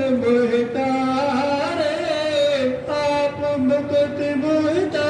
ਮੁਕਤ ਮੁਹਤਾਰੇ ਆਪ ਮੁਕਤ ਮੁਹਤਾਰੇ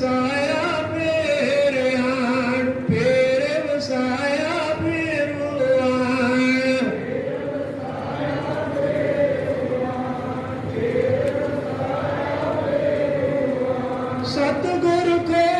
ਵਸਾਇਆ ਮੇਰੇ ਹਾਣ ਤੇਰੇ ਵਸਾਇਆ ਮੇਰੂ ਆਣ। ਸਤਗੁਰ ਕੋ